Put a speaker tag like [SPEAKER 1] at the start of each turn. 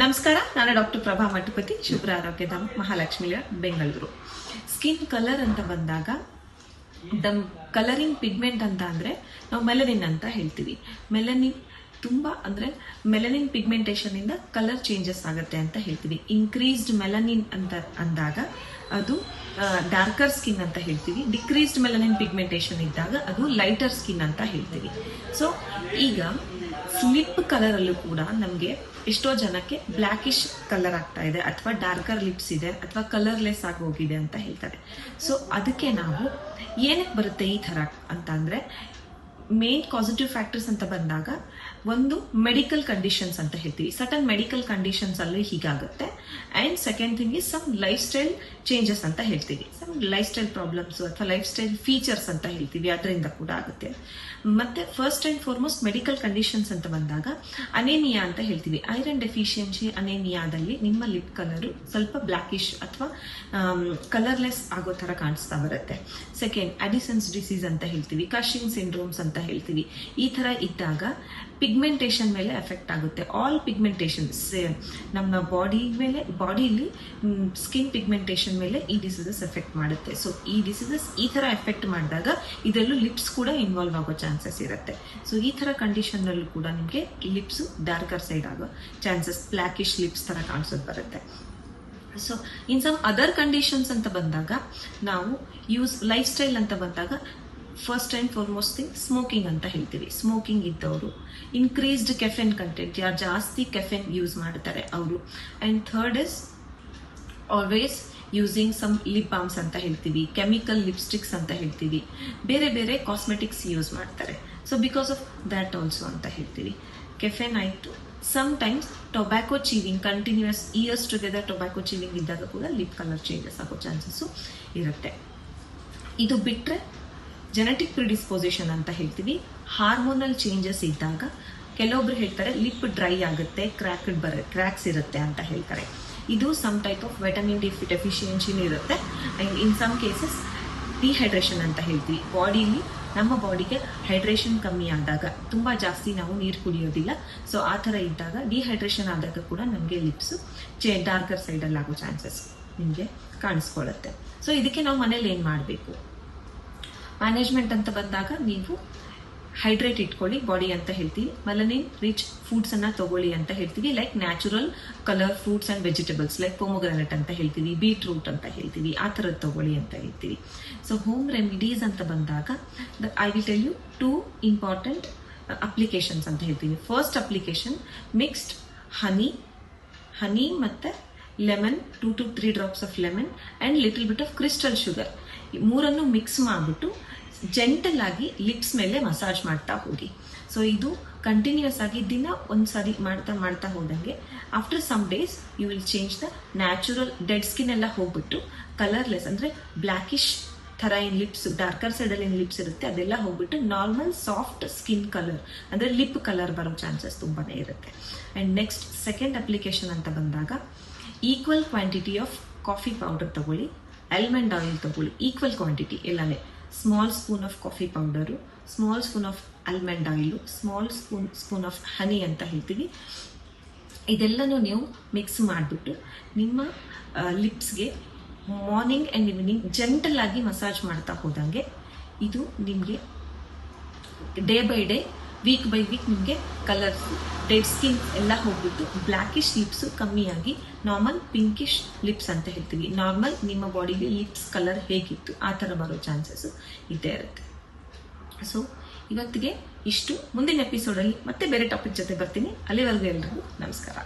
[SPEAKER 1] ನಮಸ್ಕಾರ, ನಾನು ಡಾಕ್ಟರ್ ಪ್ರಭಾ ಮಠಪತಿ, ಶುಭ್ರ ಆರೋಗ್ಯಧಾಮ ಮಹಾಲಕ್ಷ್ಮಿಯ ಬೆಂಗಳೂರು. ಸ್ಕಿನ್ ಕಲರ್ ಅಂತ ಬಂದಾಗ ಕಲರಿಂಗ್ ಪಿಗ್ಮೆಂಟ್ ಅಂತ ಅಂದ್ರೆ ನಾವು ಮೆಲನಿನ್ ಅಂತ ಹೇಳ್ತೀವಿ. ಮೆಲನಿನ್ ತುಂಬಾ ಅಂದ್ರೆ ಮೆಲನಿನ್ ಪಿಗ್ಮೆಂಟೇಷನ್ ಇಂದ ಕಲರ್ ಚೇಂಜಸ್ ಆಗುತ್ತೆ ಅಂತ ಹೇಳ್ತೀವಿ. ಇನ್ಕ್ರೀಸ್ಡ್ ಮೆಲನಿನ್ ಅಂತ ಅಂದಾಗ ಅದು ಡಾರ್ಕರ್ ಸ್ಕಿನ್ ಅಂತ ಹೇಳ್ತೀವಿ. ಡಿಕ್ರೀಸ್ಡ್ ಮೆಲನಿನ್ ಪಿಗ್ಮೆಂಟೇಷನ್ ಇದ್ದಾಗ ಅದು ಲೈಟರ್ ಸ್ಕಿನ್ ಅಂತ ಹೇಳ್ತೀವಿ. ಸೊ ಈಗ ಸ್ಲಿಪ್ ಕಲರ್ ಅಲ್ಲೂ ಕೂಡ ನಮಗೆ ಎಷ್ಟೋ ಜನಕ್ಕೆ ಬ್ಲ್ಯಾಕಿಶ್ ಕಲರ್ ಆಗ್ತಾ ಇದೆ ಅಥವಾ ಡಾರ್ಕರ್ ಲಿಪ್ಸ್ ಇದೆ ಅಥವಾ ಕಲರ್ಲೆಸ್ ಆಗಿ ಹೋಗಿದೆ ಅಂತ ಹೇಳ್ತಾರೆ. ಸೊ ಅದಕ್ಕೆ ನಾವು ಏನಕ್ಕೆ ಬರುತ್ತೆ ಈ ಥರ ಅಂತ ಅಂದ್ರೆ ಮೇನ್ ಪಾಸಿಟಿವ್ ಫ್ಯಾಕ್ಟರ್ಸ್ ಅಂತ ಬಂದಾಗ ಒಂದು ಮೆಡಿಕಲ್ ಕಂಡೀಷನ್ಸ್ ಅಂತ ಹೇಳ್ತೀವಿ. ಸಟನ್ ಮೆಡಿಕಲ್ ಕಂಡೀಷನ್ಸ್ ಅಲ್ಲಿ ಹೀಗಾಗುತ್ತೆ. And second thing is some lifestyle changes ಅಂತ ಹೇಳ್ತೀವಿ. ಸಮ್ ಲೈಫ್ ಸ್ಟೈಲ್ ಪ್ರಾಬ್ಲಮ್ಸ್ ಅಥವಾ ಲೈಫ್ ಸ್ಟೈಲ್ ಫೀಚರ್ಸ್ ಅಂತ ಹೇಳ್ತೀವಿ. ಅದರಿಂದ ಕೂಡ ಆಗುತ್ತೆ. ಮತ್ತೆ first and foremost medical conditions ಅಂತ ಬಂದಾಗ ಅನೇಮಿಯಾ ಅಂತ ಹೇಳ್ತೀವಿ. ಐರನ್ ಡೆಫಿಷಿಯನ್ಸಿ ಅನೇಮಿಯಾದಲ್ಲಿ ನಿಮ್ಮ ಲಿಪ್ ಕಲರ್ ಸ್ವಲ್ಪ ಬ್ಲ್ಯಾಕಿಶ್ ಅಥವಾ ಕಲರ್ಲೆಸ್ ಆಗೋ ತರ ಕಾಣಿಸ್ತಾ ಬರುತ್ತೆ. ಸೆಕೆಂಡ್ ಅಡಿಸನ್ಸ್ ಡಿಸೀಸ್ ಅಂತ ಹೇಳ್ತೀವಿ. ಕಶಿಂಗ್ ಸಿಂಡ್ರೋಮ್ಸ್ ಅಂತ ಹೇಳ್ತೀವಿ. ಈ ಥರ ಇದ್ದಾಗ ಪಿಗ್ಮೆಂಟೇಷನ್ ಮೇಲೆ ಎಫೆಕ್ಟ್ ಆಗುತ್ತೆ. ಆಲ್ ಪಿಗ್ಮೆಂಟೇಷನ್ ನಮ್ಮ ಬಾಡಿ ಮೇಲೆ ಬಾಡಿಲಿ ಸ್ಕಿನ್ ಪಿಗ್ಮೆಂಟೇಷನ್ ಮೇಲೆ ಈ ಡಿಸೀಸಸ್ ಎಫೆಕ್ಟ್ ಮಾಡುತ್ತೆ. ಸೊ ಈ ಡಿಸೀಸಸ್ ಈ ಥರ ಎಫೆಕ್ಟ್ ಮಾಡಿದಾಗ ಇದರಲ್ಲೂ ಲಿಪ್ಸ್ ಕೂಡ ಇನ್ವಾಲ್ವ್ ಆಗೋ ಚಾನ್ಸಸ್ ಇರುತ್ತೆ. ಸೊ ಈ ಥರ ಕಂಡೀಷನ್ನಲ್ಲೂ ಕೂಡ ನಿಮಗೆ ಲಿಪ್ಸ್ ಡಾರ್ಕರ್ ಸೈಡ್ ಆಗೋ ಚಾನ್ಸಸ್ ಬ್ಲ್ಯಾಕಿಶ್ ಲಿಪ್ಸ್ ಥರ ಕಾಣಿಸೋದು ಬರುತ್ತೆ. So in some other conditions ಅಂತ ಬಂದಾಗ, ನಾವು ಯೂಸ್ ಲೈಫ್ ಸ್ಟೈಲ್ ಅಂತ ಬಂದಾಗ first and foremost thing smoking ಅಂತ ಹೇಳ್ತೀವಿ. ಸ್ಮೋಕಿಂಗ್ ಇದ್ದವರು. ಇನ್ಕ್ರೀಸ್ಡ್ ಕೆಫೆನ್ ಕಂಟೆಂಟ್ ಯಾರು ಜಾಸ್ತಿ ಕೆಫೆನ್ ಯೂಸ್ ಮಾಡ್ತಾರೆ ಅವರು. And third is always using some lip balms ಅಂತ ಹೇಳ್ತೀವಿ. ಕೆಮಿಕಲ್ ಲಿಪ್ಸ್ಟಿಕ್ಸ್ ಅಂತ ಹೇಳ್ತೀವಿ. ಬೇರೆ ಬೇರೆ ಕಾಸ್ಮೆಟಿಕ್ಸ್ ಯೂಸ್ ಮಾಡ್ತಾರೆ. So because of that also ಅಂತ ಹೇಳ್ತೀವಿ. ಕೆಫೆನ್ ಆಯಿತು. Sometimes tobacco chewing continues years together tobacco chewing ಇದ್ದಾಗ ಕೂಡ ಲಿಪ್ ಕಲರ್ ಚೇಂಜಸ್ ಆಗೋ ಚಾನ್ಸಸ್ಸು ಇರುತ್ತೆ. ಇದು ಬಿಟ್ಟರೆ ಜೆನೆಟಿಕ್ ಪ್ರಿಡಿಸ್ಪೋಸಿಷನ್ ಅಂತ ಹೇಳ್ತೀವಿ. ಹಾರ್ಮೋನಲ್ ಚೇಂಜಸ್ ಇದ್ದಾಗ ಕೆಲವೊಬ್ರು ಹೇಳ್ತಾರೆ ಲಿಪ್ ಡ್ರೈ ಆಗುತ್ತೆ ಕ್ರ್ಯಾಕ್ಡ್ ಬರ ಕ್ರ್ಯಾಕ್ಸ್ ಇರುತ್ತೆ ಅಂತ ಹೇಳ್ತಾರೆ. ಇದು some type of vitamin D ಡೆಫಿಷಿಯನ್ಸಿನೂ ಇರುತ್ತೆ. And in some cases dehydration ಅಂತ ಹೇಳ್ತೀವಿ. ಬಾಡಿಲಿ ನಮ್ಮ ಬಾಡಿಗೆ ಹೈಡ್ರೇಷನ್ ಕಮ್ಮಿ ಆದಾಗ ತುಂಬ ಜಾಸ್ತಿ ನಾವು ನೀರು ಕುಡಿಯೋದಿಲ್ಲ. ಸೊ ಆ ಥರ ಇದ್ದಾಗ ಡಿಹೈಡ್ರೇಷನ್ ಆದಾಗ ಕೂಡ ನಮಗೆ ಲಿಪ್ಸು ಚೇ ಡಾರ್ಕರ್ ಸೈಡಲ್ಲಿ ಆಗೋ ಚಾನ್ಸಸ್ ನಿಮಗೆ ಕಾಣಿಸ್ಕೊಳ್ಳುತ್ತೆ. ಸೊ ಇದಕ್ಕೆ ನಾವು ಮನೇಲಿ ಏನು ಮಾಡಬೇಕು? ಮ್ಯಾನೇಜ್ಮೆಂಟ್ ಅಂತ ಬಂದಾಗ ನೀವು ಹೈಡ್ರೇಟ್ ಇಟ್ಕೊಳ್ಳಿ ಬಾಡಿ ಅಂತ ಹೇಳ್ತೀವಿ ಮಲನಿನ್ ರಿಚ್ ಫುಡ್ಸ್ ಅನ್ನ ತಗೊಳ್ಳಿ ಅಂತ ಹೇಳ್ತೀವಿ. Like natural colour fruits and vegetables like pomegranate ಅಂತ ಹೇಳ್ತೀವಿ ಬೀಟ್ರೂಟ್ ಅಂತ ಹೇಳ್ತೀವಿ, ಆ ಥರದ್ದು ತಗೊಳ್ಳಿ ಅಂತ ಹೇಳ್ತೀವಿ. ಸೊ ಹೋಮ್ ರೆಮಿಡೀಸ್ ಅಂತ ಬಂದಾಗ I will tell you two important applications ಅಂತ ಹೇಳ್ತೀವಿ. First application mixed honey honey ಮತ್ತೆ lemon two to three drops of lemon and little bit of crystal sugar ಮೂರನ್ನು ಮಿಕ್ಸ್ ಮಾಡಿಬಿಟ್ಟು ಜೆಂಟಲ್ ಆಗಿ ಲಿಪ್ಸ್ ಮೇಲೆ massage ಮಾಡ್ತಾ ಹೋಗಿ. ಸೊ ಇದು ಕಂಟಿನ್ಯೂಸ್ ಆಗಿ ದಿನ ಒಂದ್ಸಾರಿ ಮಾಡ್ತಾ ಮಾಡ್ತಾ ಹೋದಂಗೆ after some days you will change the natural dead skin ಎಲ್ಲ ಹೋಗ್ಬಿಟ್ಟು ಕಲರ್ಲೆಸ್ ಅಂದರೆ ಬ್ಲ್ಯಾಕಿಶ್ ಥರ ಏನು ಲಿಪ್ಸ್ ಡಾರ್ಕರ್ ಸೈಡಲ್ಲಿ ಏನ್ ಲಿಪ್ಸ್ ಇರುತ್ತೆ ಅದೆಲ್ಲ ಹೋಗ್ಬಿಟ್ಟು ನಾರ್ಮಲ್ ಸಾಫ್ಟ್ ಸ್ಕಿನ್ ಕಲರ್ ಅಂದರೆ ಲಿಪ್ ಕಲರ್ ಬರೋ ಚಾನ್ಸಸ್ ತುಂಬಾ ಇರುತ್ತೆ. ಆ್ಯಂಡ್ ನೆಕ್ಸ್ಟ್ ಸೆಕೆಂಡ್ ಅಪ್ಲಿಕೇಶನ್ ಅಂತ ಬಂದಾಗ equal quantity of coffee powder ತಗೊಳ್ಳಿ. ಆಲ್ಮಂಡ್ ಆಯಿಲ್ ತಗೊಳ್ಳಿ. Equal quantity ಎಲ್ಲನೇ small spoon of coffee powder small spoon of almond oil small spoon spoon of honey ಅಂತ ಹೇಳ್ತೀವಿ ಇದೆಲ್ಲನೂ ನೀವು ಮಿಕ್ಸ್ ಮಾಡಿಬಿಟ್ಟು ನಿಮ್ಮ ಲಿಪ್ಸ್ಗೆ ಮಾರ್ನಿಂಗ್ ಆ್ಯಂಡ್ ಈವ್ನಿಂಗ್ ಜೆಂಟಲ್ ಆಗಿ ಮಸಾಜ್ ಮಾಡ್ತಾ ಹೋದಂಗೆ ಇದು ನಿಮಗೆ day by day week by week ನಿಮಗೆ ಕಲರ್ಸ್ ಡೆಡ್ ಸ್ಕಿನ್ ಎಲ್ಲ ಹೋಗ್ಬಿಟ್ಟು ಬ್ಲ್ಯಾಕಿಶ್ ಲಿಪ್ಸು ಕಮ್ಮಿಯಾಗಿ ನಾರ್ಮಲ್ ಪಿಂಕಿಶ್ ಲಿಪ್ಸ್ ಅಂತ ಹೇಳ್ತೀವಿ. ನಾರ್ಮಲ್ ನಿಮ್ಮ ಬಾಡಿಗೆ ಲಿಪ್ಸ್ ಕಲರ್ ಹೇಗಿತ್ತು? ಆ ಥರ ಬರೋ ಚಾನ್ಸಸ್ ಇದ್ದೇ ಇರುತ್ತೆ. ಸೊ ಇವತ್ತಿಗೆ ಇಷ್ಟು. ಮುಂದಿನ ಎಪಿಸೋಡಲ್ಲಿ ಮತ್ತೆ ಬೇರೆ ಟಾಪಿಕ್ ಜೊತೆ ಬರ್ತೀನಿ. ಅಲ್ಲಿವರೆಗೂ ಎಲ್ರಿಗೂ ನಮಸ್ಕಾರ.